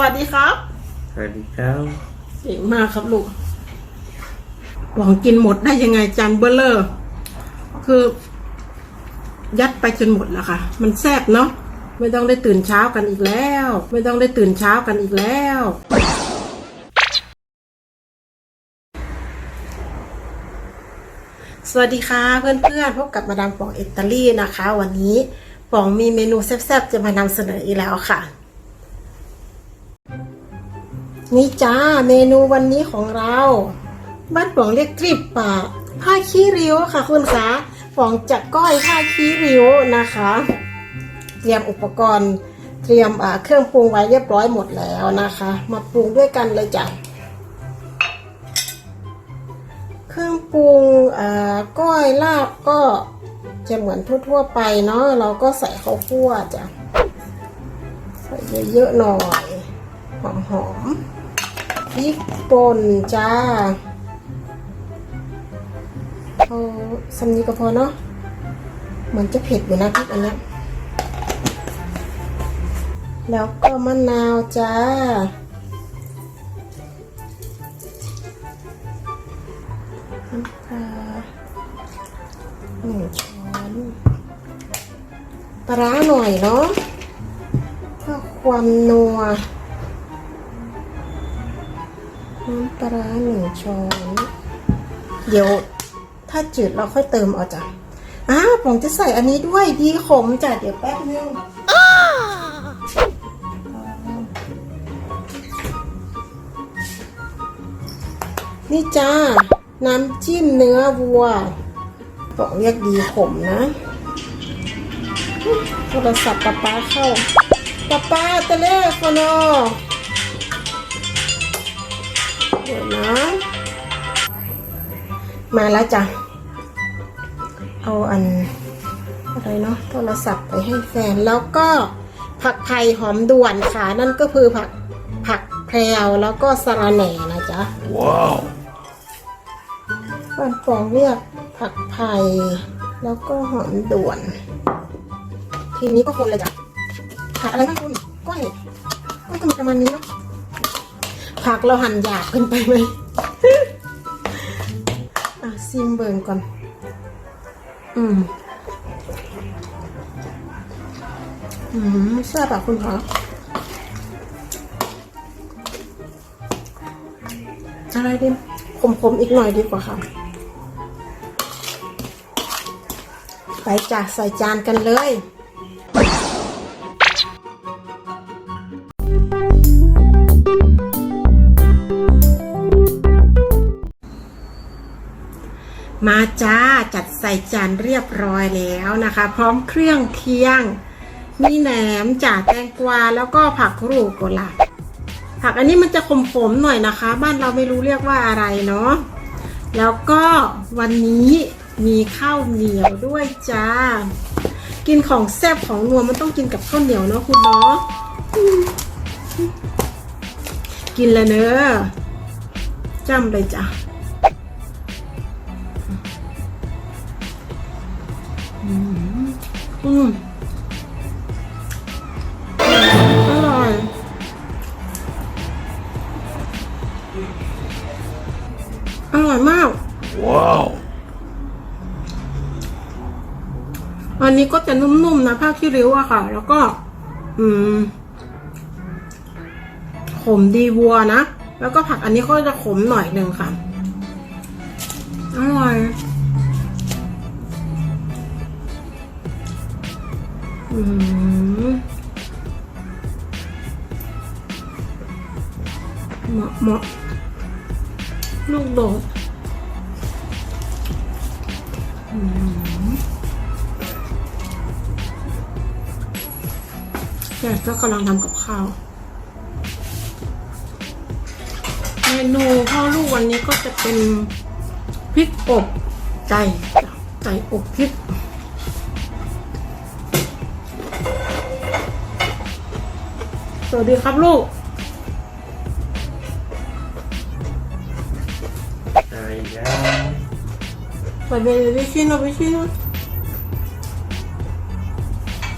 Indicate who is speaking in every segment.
Speaker 1: วัสดีครับ
Speaker 2: สวัสดีครับ
Speaker 1: เก่งมากครับลูกหวังกินหมดได้ยังไงจานเบลเลอร์ คือ ยัดไปจนหมดแล้วค่ะมันแซ่บเนาะไม่ต้องได้ตื่นเช้ากันอีกแล้ว ไม่ต้องได้ตื่นเช้ากันอีกแล้ว สวัสดีค่ะเพื่อนๆพบกับมาดามปองอิตาลีนะคะ วันนี้ปองมีเมนูแซ่บๆจะมานำเสนออีกแล้วค่ะ นี่จ้าเมนูวันนี้ของเราบ้านปองเรียกทริปป่าผ้าขี้ริ้วค่ะคุณคะปองจัดก้อยผ้าขี้ริ้วนะคะ เตรียมอุปกรณ์เตรียมเครื่องปรุงไว้เรียบร้อยหมดแล้วนะคะ มาปรุงด้วยกันเลยจ้ะเครื่องปรุงก้อยลาบก็จะเหมือนทั่วๆไปเนาะเราก็ใส่ข้าวคั่วจ้ะใส่เยอะๆหน่อย หอมๆพริกป่นจ้าเอาสำนีก็พอเนาะเหมือนจะเผ็ดอยู่นะพริกอันเนี้ยแล้วก็มะนาวจ้าน้ำปลาหนึ่งช้อนปลาร้าหน่อยเนาะเพื่อความนัวำปลาหนึ่งช้อน เดี๋ยวถ้าจืดเราค่อยเติมเอาจ้ะอ้าวผมจะใส่อันนี้ด้วยดีขมจ้ะเดี๋ยวแป๊บนึงนี่จ้า น้ำจิ้มเนื้อวัวบอกเรียกดีขมนะโทรศัพท์ป๊าป๊าเข้าป๊าป๊าตะเล่ฟอนอ เดี๋ยวนะ มาแล้วจ้ะ เอาอันอะไรเนาะโทรศัพท์ไปให้แฟนแล้วก็ผักไผ่หอมด่วนค่ะ นั่นก็คือผักผักแพรวแล้วก็สะระแหน่นะจ๊ะ
Speaker 2: ว้าว
Speaker 1: บ้านปองเรียกผักไผ่แล้วก็หอมด่วน ทีนี้ก็คนเลยจ้ะผักอะไรบ้างคุณก้อยก้อยก็มีประมาณนี้เนาะ ผักเราหั่นหยาบเกินไปไหมอะซิมเบิร์นก่อน อืม อืมแซ่บอะคุณคะอะไรดิขมๆอีกหน่อยดีกว่าค่ะ ไปจ้ะใส่จานกันเลย มาจ้าจัดใส่จานเรียบร้อยแล้วนะคะ พร้อมเครื่องเคียง มีแหนมจ่าแตงกวาแล้วก็ผักรูโกลาผักอันนี้มันจะขมๆหน่อยนะคะ บ้านเราไม่รู้เรียกว่าอะไรเนาะแล้วก็วันนี้มีข้าวเหนียวด้วยจ้า กินของแซ่บของนัวมันต้องกินกับข้าวเหนียวเนาะคุณเนาะอืมกินแล้วเนอะจำเลยจ้ะ อืมอร่อยอร่อยมาก
Speaker 2: ว้าว
Speaker 1: อันนี้ก็จะนุ่มๆนะผ้าขี้ริ้วอะค่ะ แล้วก็ อืม ขมดีวัวนะ แล้วก็ผักอันนี้ก็จะขมหน่อยหนึ่งค่ะ อร่อย อืมเหมาะเหมาะลูกโดดอืมแกก็กำลังทำกับข้าว เมนูพ่อลูกวันนี้ก็จะเป็นพริกอบไก่ไก่อบพริก วัสดีครับลูก
Speaker 2: ไตายังมวไปเบบี้ชิโน
Speaker 1: บิชิโน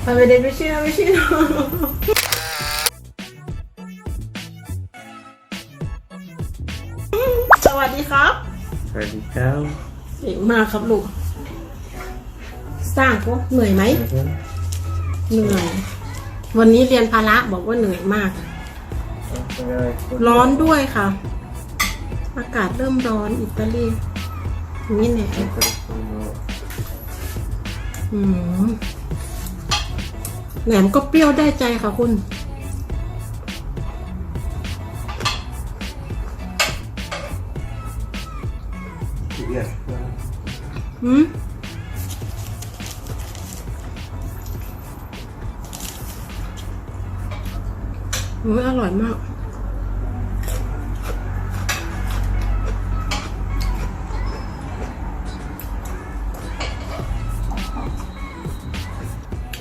Speaker 1: ไปเบบี้ชิโนบิชิโนสวัสดีครับ
Speaker 2: สวัสดีครับ
Speaker 1: เก่งมากครับลูก สร้างก็เหนื่อยไหมเหนื่อย วันนี้เรียนพาระบอกว่าเหนื่อยมาก ร้อนด้วยค่ะ อากาศเริ่มร้อนอิตาลีนี่แหละอืมแหนมก็เปรี้ยวได้ใจค่ะคุณหืม อ้ยอร่อยมาก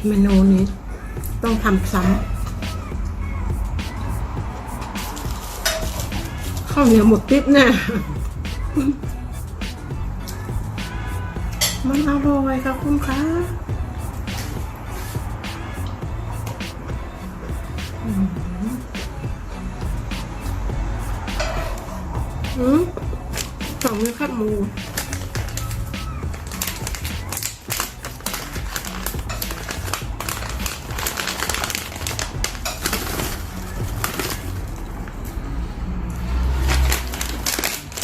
Speaker 1: เมนูนี้ต้องทำซ้ำข้าวเหนียวหมดติ๊บแน่มันอร่อยค่ะคุณคะอืม อืมสองมือขัดหมู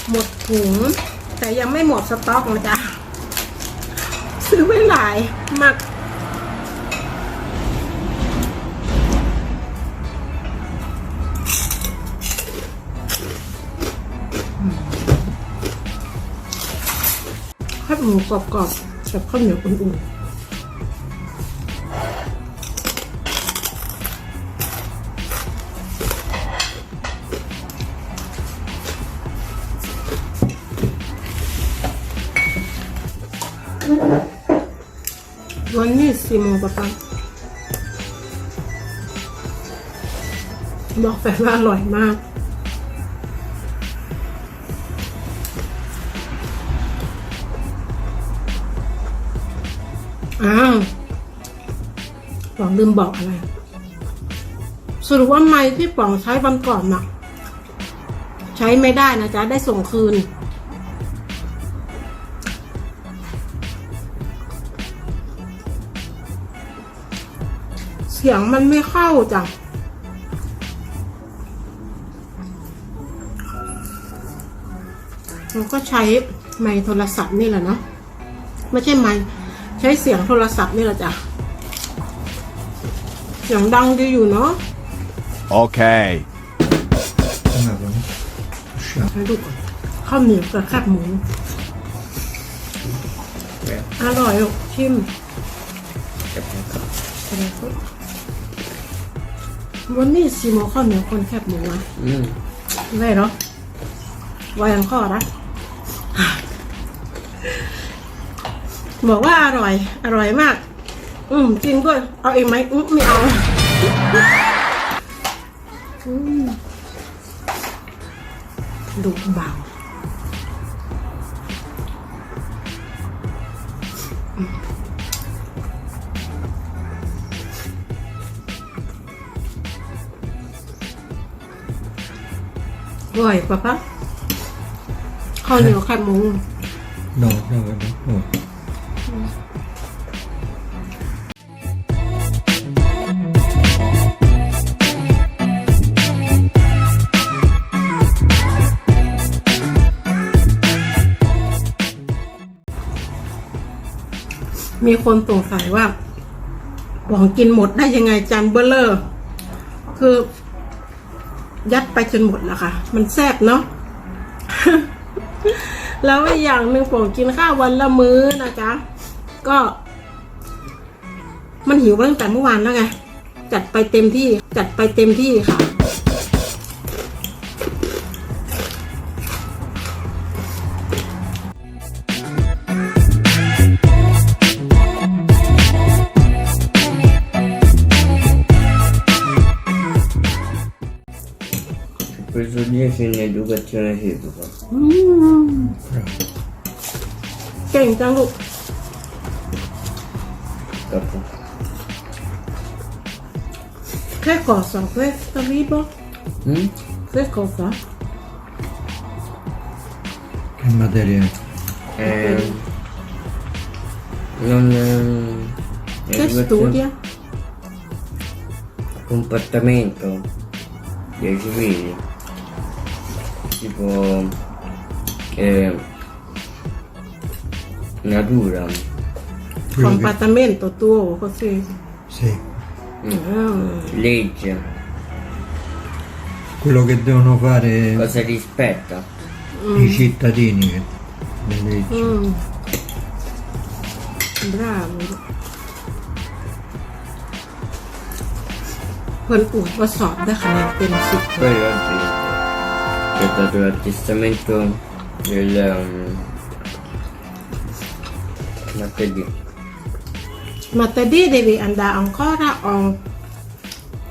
Speaker 1: หมดถุง แต่ยังไม่หมดสต็อกนะจ๊ะ ซื้อไว้หลายมาก หมูกรอบๆกับข้าวเหนียวอุ่นๆวันนี้สี่โมงปะปังบอกแฟนว่าอร่อยมาก อ้าวป๋องลืมบอกอะไร สรุปว่าไม้ที่ป๋องใช้วันก่อนน่ะ ใช้ไม่ได้นะจ๊ะ ได้ส่งคืน เสียงมันไม่เข้าจ้ะเราก็ใช้ไมค์โทรศัพท์นี่แหละเนาะไม่ใช่ไมค์ ใช้เสียงโทรศัพท์นี่แหละจ้ะ เสียงดังดีอยู่เนาะ
Speaker 3: Okay.
Speaker 1: ให้ดูก่อนข้าวเหนียวกับแคบหมูอร่อยลูกชิมอะไรก็วันนี้ซีโมข้าวเหนียวคนแคบหมูนะ
Speaker 2: อืม
Speaker 1: ได้เหรอวายังข้อนะ บอกว่าอร่อย อร่อยมาก อืมจริงด้วย เอาเองไหมอืมไม่เอาดูเบาอืมอร่อยปะปะข้าวเหนียวไข่หมู
Speaker 4: No, no, no, no.
Speaker 1: มีคนสงสัยว่าหวงกินหมดได้ยังไงจานเบลเลอร์ คือ ยัดไปจนหมดแล้วค่ะ มันแซ่บเนาะแล้วอย่างหนึ่งผมกินข้าววันละมื้อนะจ๊ะ ก็ มันหิวตั้งแต่เมื่อวานแล้วไง จัดไปเต็มที่ จัดไปเต็มที่ค่ะ
Speaker 2: Questo dia segna educazione civica.
Speaker 1: อืมเก่งจังลูก
Speaker 2: Dopo.
Speaker 1: แค่ก่อสองเพื่อตรีบอ
Speaker 2: Mm?
Speaker 1: Che cosa?
Speaker 4: in materia
Speaker 2: Eh, non...
Speaker 1: Che studia?
Speaker 2: Comportamento dei civili. Tipo... Eh, natura.
Speaker 4: quello che,
Speaker 1: Comportamento tuo, così.
Speaker 4: sì,
Speaker 1: Ah.
Speaker 2: legge,
Speaker 4: quello che devono fare
Speaker 2: cosa rispetta.
Speaker 4: i cittadini che- le leggi.
Speaker 1: Mm. Bravo คนอุ่นก็สอบได้คะแนนเต็มสิบ
Speaker 2: Poi oggi ci è dato l'attestamento del um, martedì.
Speaker 1: Ma tadi devi andare ancora o,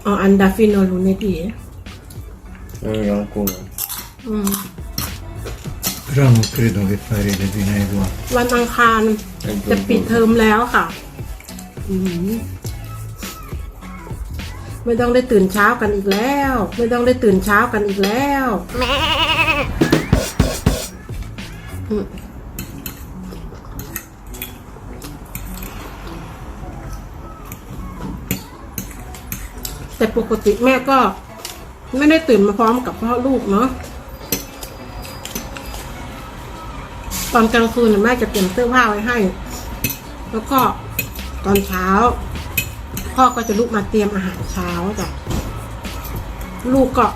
Speaker 1: o andare fino a lunedì?
Speaker 2: Non io ancora.
Speaker 1: Mm.
Speaker 4: Però non credo che farete fino ai qua.
Speaker 1: วันอังคารจะปิดเทอมแล้วค่ะ อืม ไม่ต้องได้ตื่นเช้ากันอีกแล้ว ไม่ต้องได้ตื่นเช้ากันอีกแล้วอืมแต่ปกติแม่ก็ ไม่ได้ตื่นมาพร้อมกับพ่อลูกเนาะตอนกลางคืนแม่จะเตรียมเสื้อผ้าไว้ให้ แล้วก็ตอนเช้า พ่อก็จะลุกมาเตรียมอาหารเช้าจ้ะลูกก็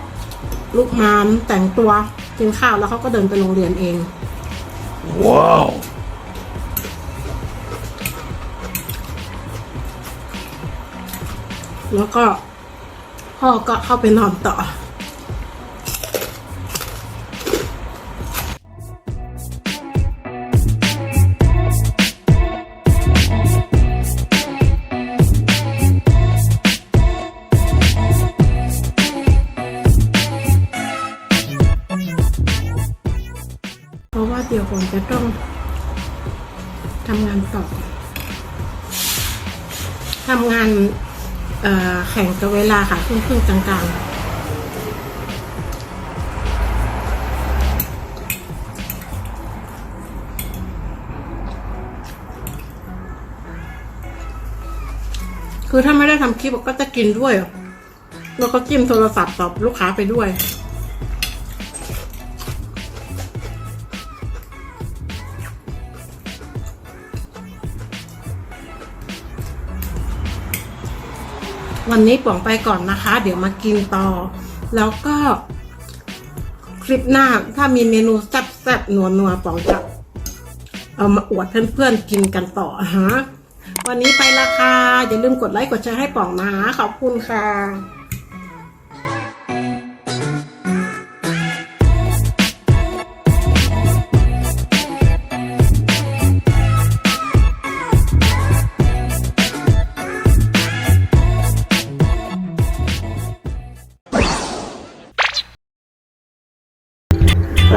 Speaker 1: ลุกมาแต่งตัวกินข้าวแล้วเขาก็เดินไปโรงเรียนเอง
Speaker 3: Wow.
Speaker 1: แล้วก็พ่อก็เข้าไปนอนต่อ ดี๋ยวผมจะต้องทำงานต่อทำงานแข่งกับเวลาค่ะครึ่งครึ่งๆกลางๆคือถ้าไม่ได้ทำคลิปก็จะกินด้วย แล้วก็จิ้มโทรศัพท์ตอบลูกค้าไปด้วย วันนี้ป๋องไปก่อนนะคะ เดี๋ยวมากินต่อ แล้วก็คลิปหน้าถ้ามีเมนูแซ่บๆนัวๆป๋องจะเอามาอวดเพื่อนๆกินกันต่อฮะวันนี้ไปละค่ะอย่าลืมกดไลค์กดแชร์ให้ป๋องนะขอบคุณค่ะ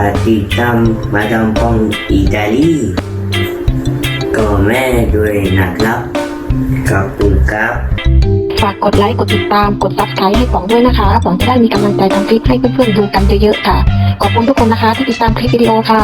Speaker 5: ฝาติดตามมาดามปองอิตาลีก็แม่ด้วยนะครับขอบคุณครับ
Speaker 6: ฝากกดไลค์ กดติดตาม กด subscribe ให้ป๋องด้วยนะคะป๋องจะได้มีกำลังใจทำคลิปให้เพื่อนๆดูกันเยอะๆค่ะ ขอบคุณทุกคนนะคะที่ติดตามคลิปวิดีโอค่ะ